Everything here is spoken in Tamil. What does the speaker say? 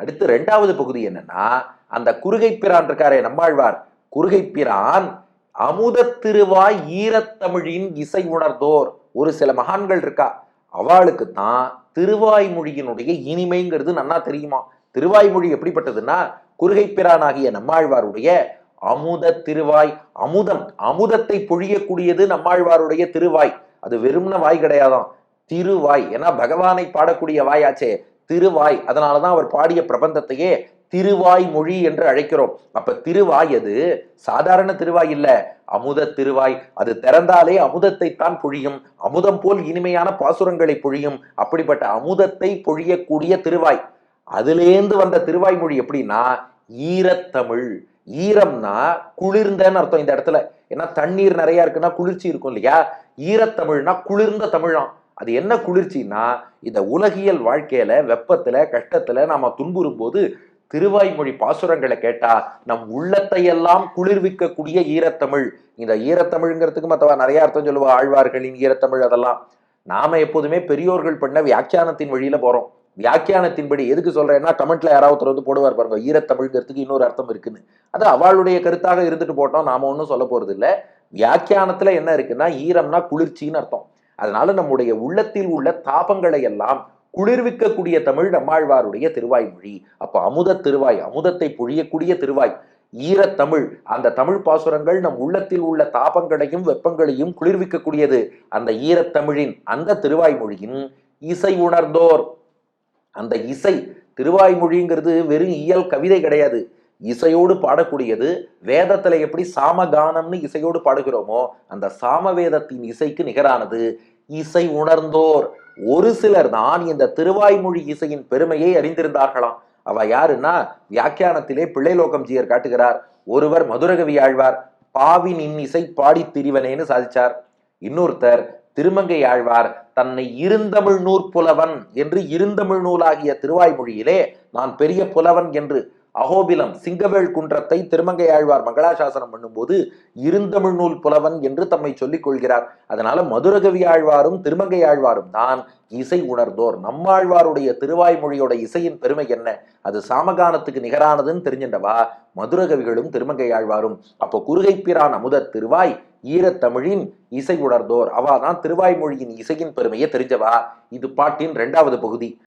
அடுத்து ரெண்டாவது பகுதி என்னன்னா அந்த குறுகை பிரான் இருக்காரே நம்மாழ்வார். குறுகை பிரான் அமுத திருவாய் ஈரத்தமிழின் இசை உணர்ந்தோர். ஒரு சில மகான்கள் இருக்கா அவளுக்கு தான் திருவாய்மொழியினுடைய இனிமைங்கிறது நன்னா தெரியுமா? திருவாய்மொழி எப்படிப்பட்டதுன்னா குறுகை பிரானாகிய நம்மாழ்வாருடைய அமுத திருவாய் அமுதம் அமுதத்தை பொழியக்கூடியது நம்மாழ்வாருடைய திருவாய். அது வெறும்ன வாய் கிடையாதான் திருவாய் ஏன்னா பகவானை பாடக்கூடிய வாயாச்சே. திருவாய். அதனாலதான் அவர் பாடிய பிரபந்தத்தையே திருவாய் மொழி என்று அழைக்கிறோம். அப்ப திருவாய் அது சாதாரண திருவாய் இல்ல. அமுத திருவாய். அது திறந்தாலே அமுதத்தை தான் பொழியும். அமுதம் போல் இனிமையான பாசுரங்களை பொழியும். அப்படிப்பட்ட அமுதத்தை பொழியக்கூடிய திருவாய். அதுலேந்து வந்த திருவாய் மொழி எப்படின்னா ஈரத்தமிழ். ஈரம்னா குளிர்ந்தன்னு அர்த்தம் இந்த இடத்துல. ஏன்னா தண்ணீர் நிறைய இருக்குன்னா குளிர்ச்சி இருக்கும் இல்லையா? ஈரத்தமிழ்னா குளிர்ந்த தமிழாம். அது என்ன குளிர்ச்சின்னா இந்த உலகியல் வாழ்க்கையில வெப்பத்துல கஷ்டத்துல நாம துன்புறும் போது திருவாய்மொழி பாசுரங்களை கேட்டா நம் உள்ளத்தை எல்லாம் குளிர்விக்கக்கூடிய ஈரத்தமிழ். இந்த ஈரத்தமிழ்ங்கிறதுக்கு மற்றவா நிறைய அர்த்தம் சொல்லுவா ஆழ்வார்களின் ஈரத்தமிழ் அதெல்லாம். நாம எப்போதுமே பெரியோர்கள் பண்ண வியாக்கியானத்தின் வழியில போறோம். வியாக்கியானத்தின்படி எதுக்கு சொல்றேன்னா கமெண்ட்ல யாராவது வந்து போடுவார் பாருங்க ஈரத்தமிழ்ங்கிறதுக்கு இன்னொரு அர்த்தம் இருக்குன்னு. அது அவளுடைய கருத்தாக இருந்துட்டு போட்டோம் நாம ஒன்றும் சொல்ல போறது இல்லை வியாக்கியானத்துல என்ன இருக்குன்னா ஈரம்னா குளிர்ச்சின்னு அர்த்தம். அதனால நம்முடைய உள்ளத்தில் உள்ள தாபங்களை எல்லாம் குளிர்விக்கக்கூடிய தமிழ் நம்மாழ்வாருடைய திருவாய்மொழி. அப்போ அமுத திருவாய் அமுதத்தை பொழியக்கூடிய திருவாய் ஈரத்தமிழ் அந்த தமிழ் பாசுரங்கள் நம் உள்ளத்தில் உள்ள தாபங்களையும் வெப்பங்களையும் குளிர்விக்கக்கூடியது. அந்த ஈரத்தமிழின் அந்த திருவாய்மொழியின் இசை உணர்ந்தோர். அந்த இசை திருவாய்மொழிங்கிறது வெறும் இயல் கவிதை கிடையாது. இசையோடு பாடக்கூடியது வேதத்துல எப்படி சாமகானம்னு இசையோடு பாடுகிறோமோ அந்த சாமவேதத்தின் இசைக்கு நிகரானது இசை உணர்ந்தோர். ஒரு சிலர் தான் இந்த திருவாய்மொழி இசையின் பெருமையை அறிந்திருந்தார்களாம். அவ யாருன்னா வியாக்கியானத்திலே பிள்ளைலோகம் ஜீயர் காட்டுகிறார். ஒருவர் மதுரகவி ஆழ்வார் பாவி நின் இசை பாடி திரிவனேன்னு சாதிச்சார். இன்னொருத்தர் திருமங்கை ஆழ்வார் தன்னை இருந்தமிழ் நூற் புலவன் என்று இருந்தமிழ் நூலாகிய திருவாய்மொழியிலே நான் பெரிய புலவன் என்று அகோபிலம் சிங்கவேள் குன்றத்தை திருமங்கை ஆழ்வார் மங்களாசாசனம் பண்ணும்போது இருந்தமிழ் நூல் புலவன் என்று தம்மை சொல்லிக் கொள்கிறார். அதனால மதுரகவி ஆழ்வாரும் திருமங்கை ஆழ்வாரும் தான் இசை உணர்ந்தோர். நம்மாழ்வாருடைய திருவாய்மொழியோட இசையின் பெருமை என்ன? அது சாமகானத்துக்கு நிகரானதுன்னு தெரிஞ்சின்றவா? மதுரகவிகளும் திருமங்கை ஆழ்வாரும். அப்போ குறுகைப்பிரான் அமுத திருவாய் ஈரத்தமிழின் இசை உணர்ந்தோர். அவாதான் திருவாய்மொழியின் இசையின் பெருமையை தெரிஞ்சவா? இது பாட்டின் இரண்டாவது பகுதி.